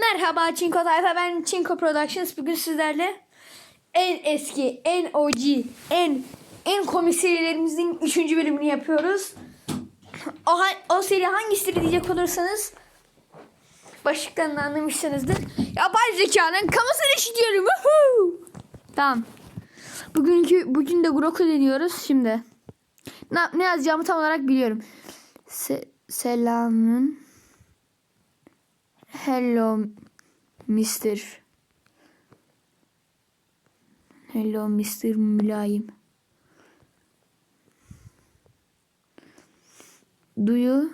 Merhaba Çinko Tayfa ben Çinko Productions bugün sizlerle en eski, en OG, en en komik serilerimizin 3. bölümünü yapıyoruz. O, o seri hangisidir diyecek olursanız başlıklarını anlamışsınızdır. Yapay zekanın kamusunu işitiyorum. Tamam. Bugünkü bugün de Grok'u deniyoruz şimdi. Ne, ne yazacağımı tam olarak biliyorum. Se, selamın Hello Mr. Hello Mr. Mülayim. Do you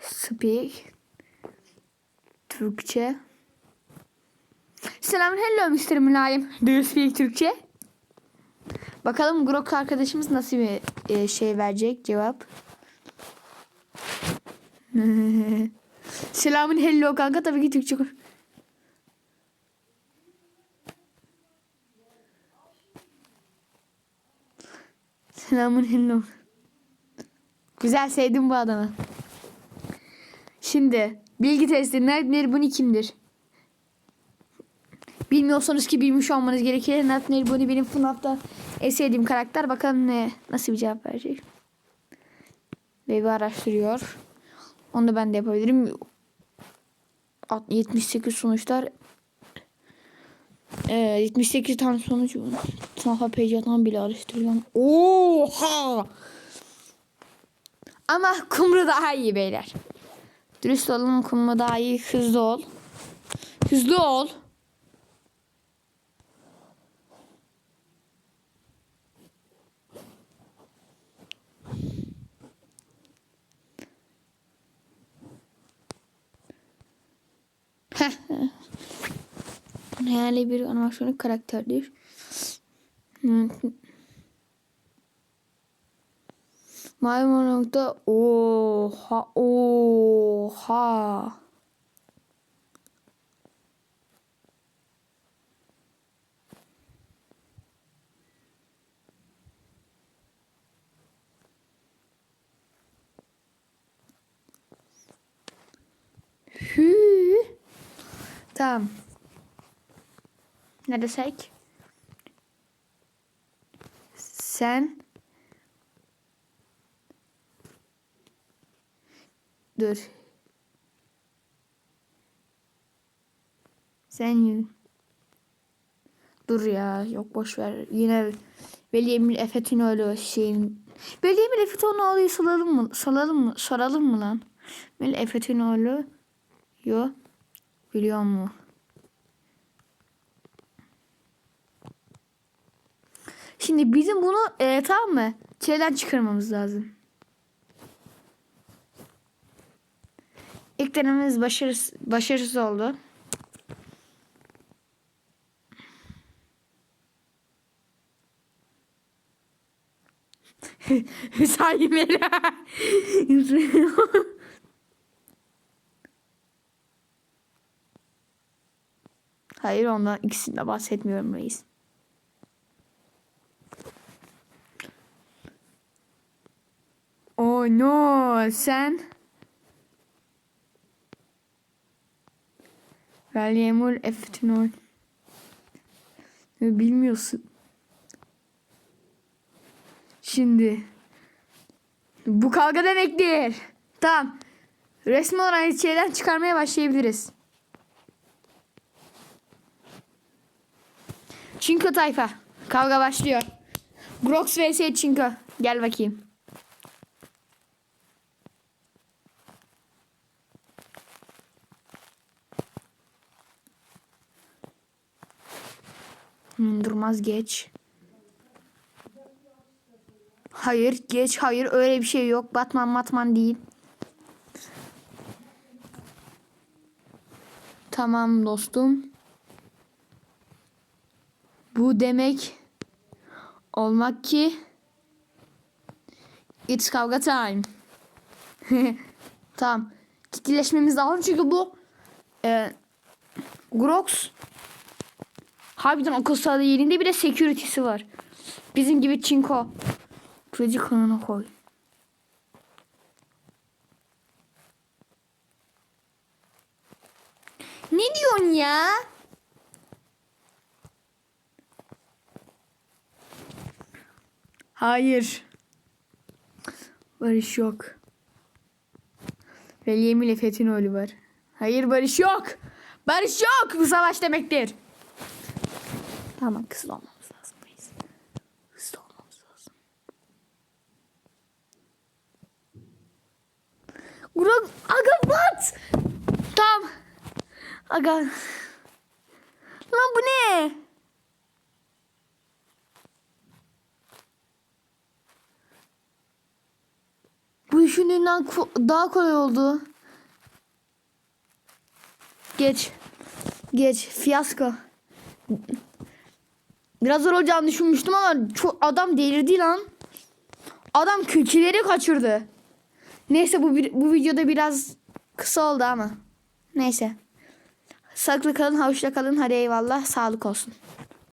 speak Türkçe? Selam hello Mr. Mülayim. Do you speak Türkçe? Bakalım Grok arkadaşımız nasıl bir e, şey verecek cevap. Selamın hello kanka tabii ki Türkçe. Selamın hello. Güzel sevdim bu adamı. Şimdi bilgi testi. Nerd Bunny kimdir? Bilmiyorsanız ki bilmiş olmanız gerekir. Nerd Bunny benim FNAF'ta en sevdiğim karakter. Bakalım ne nasıl bir cevap verecek. Baby araştırıyor. Onu da ben de yapabilirim. Alt- 78 sonuçlar. Ee, 78 tane sonuç. Saha Peyca'dan bile araştırıyorum. Oha! Ama kumru daha iyi beyler. Dürüst olalım kumru daha iyi. Hızlı ol. Hızlı ol. Hayali bir animasyonel karakterdir. Hmm. Maymunlukta oha oha. Tamam. Ne desek? Sen Dur. Sen Dur ya. Yok boş ver. Yine Veli Emir Efetinoğlu şeyin. Veli Emir Efetinoğlu'yu salalım mı? Salalım mı? Soralım mı lan? Veli Efetinoğlu Yo. Biliyor mu? Şimdi bizim bunu e, tamam mı? Çileden çıkarmamız lazım. İlk denememiz başarısız, başarısız oldu. Hüsayi Mera. Hayır ondan ikisinde bahsetmiyorum reis. Oh no sen Valyemul Eftinol Bilmiyorsun. Şimdi bu kavga demektir. Tamam. Resmi olarak şeyden çıkarmaya başlayabiliriz. Çinko tayfa. Kavga başlıyor. Grox vs Çinko. Gel bakayım. Hmm, durmaz geç. Hayır geç hayır öyle bir şey yok. Batman Batman değil. Tamam dostum. Bu demek olmak ki it's kavga time. tamam. Ciddileşmemiz lazım çünkü bu e, Grox harbiden akıl sağlığı yerinde bir de security'si var. Bizim gibi çinko. Kılıcı kanına koy. Ne diyorsun ya? Hayır. Barış yok. Veli ile Fethinoğlu var. Hayır barış yok. Barış yok. Bu savaş demektir. Tamam kızıl olmamız lazım. Hızlı olmamız lazım. Burak aga bat. Tamam. Aga. Lan bu ne? Bu düşündüğünden daha kolay oldu. Geç. Geç. Fiyasko. Biraz zor olacağını düşünmüştüm ama çok adam delirdi lan. Adam külçeleri kaçırdı. Neyse bu bu videoda biraz kısa oldu ama. Neyse. Sağlıklı kalın, hoşça kalın. Hadi eyvallah. Sağlık olsun.